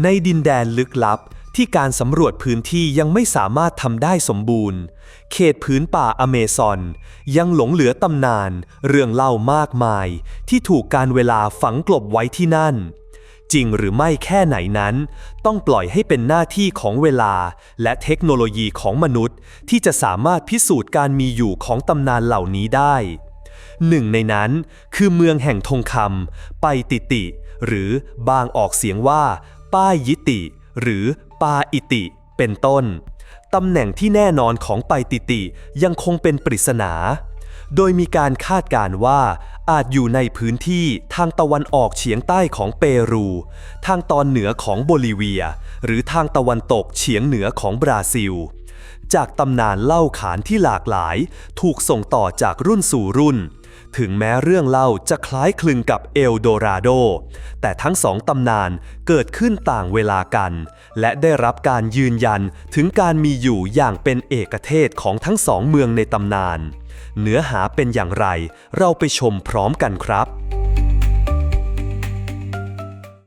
ในดินแดนลึกลับที่การสำรวจพื้นที่ยังไม่สามารถทำได้สมบูรณ์ เขตพื้นป่าอเมซอน ยังหลงเหลือตำนาน เรื่องเล่ามากมาย ที่ถูกการเวลาฝังกลบไว้ที่นั่น จริงหรือไม่แค่ไหนนั้น ต้องปล่อยให้เป็นหน้าที่ของเวลา และเทคโนโลยีของมนุษย์ ที่จะสามารถพิสูจน์การมีอยู่ของตำนานเหล่านี้ได้ หนึ่งในนั้นคือเมืองแห่งทองคำไปติติ หรือบางออกเสียงว่า ป้ายยิติ หรือปาอิติ เป็นต้น ตำแหน่งที่แน่นอนของไปติติยังคงเป็นปริศนา โดยมีการคาดการ์ว่า อาจอยู่ในพื้นที่ทางตะวันออกเฉียงใต้ของเปรู ทางตอนเหนือของโบลิเวีย หรือทางตะวันตกเฉียงเหนือของบราซิลจากตำนานเล่าขานที่หลากหลาย ถูกส่งต่อจากรุ่นสู่รุ่น ถึงแม้เรื่องเล่าจะคล้ายคลึงกับเอลโดราโด แต่ทั้งสองตำนานเกิดขึ้นต่างเวลากัน และได้รับการยืนยันถึงการมีอยู่อย่างเป็นเอกเทศของทั้งสองเมืองในตำนาน เนื้อหาเป็นอย่างไร เราไปชมพร้อมกันครับ